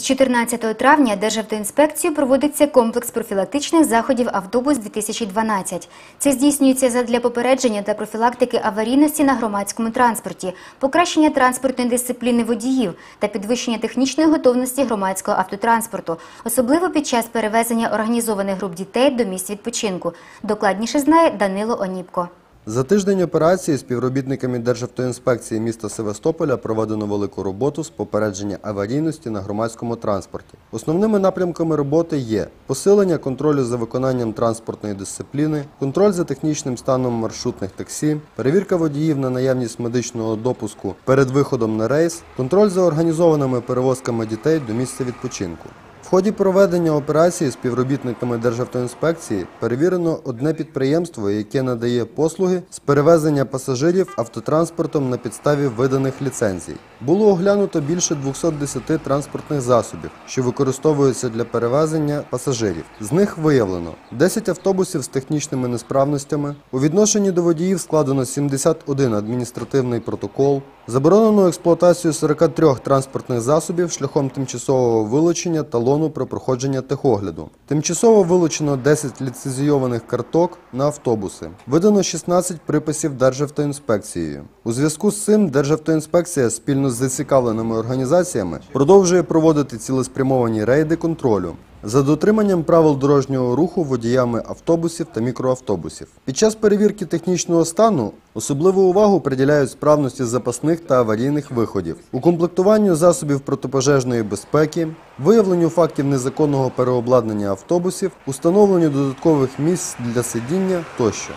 З 14 травня Державтоінспекцією проводиться комплекс профілактичних заходів «Автобус-2012». Це здійснюється задля попередження та профілактики аварійності на громадському транспорті, покращення транспортної дисципліни водіїв та підвищення технічної готовності громадського автотранспорту, особливо під час перевезення організованих груп дітей до місць відпочинку. Докладніше знає Данило Оніпко. За тиждень операції співробітниками Державтоінспекції міста Севастополя проведено велику роботу з попередження аварійності на громадському транспорті. Основними напрямками роботи є посилення контролю за виконанням транспортної дисципліни, контроль за технічним станом маршрутних таксі, перевірка водіїв на наявність медичного допуску перед виходом на рейс, контроль за організованими перевозками дітей до місця відпочинку. В ході проведення операції співробітниками Державтоінспекції перевірено одне підприємство, яке надає послуги з перевезення пасажирів автотранспортом на підставі виданих ліцензій. Було оглянуто більше 210 транспортних засобів, що використовуються для перевезення пасажирів. З них виявлено 10 автобусів з технічними несправностями. У відношенні до водіїв складено 71 адміністративний протокол. Заборонено експлуатацію 43 транспортних засобів шляхом тимчасового вилучення талону про проходження техогляду. Тимчасово вилучено 10 ліцензійованих карток на автобуси. Видано 16 приписів Державтоінспекцією. У зв'язку з цим Державтоінспекція спільно з зацікавленими організаціями продовжує проводити цілеспрямовані рейди контролю за дотриманням правил дорожнього руху водіями автобусів та мікроавтобусів. Під час перевірки технічного стану особливу увагу приділяють справності запасних та аварійних виходів, укомплектуванню засобів протипожежної безпеки, виявленню фактів незаконного переобладнання автобусів, установленню додаткових місць для сидіння тощо.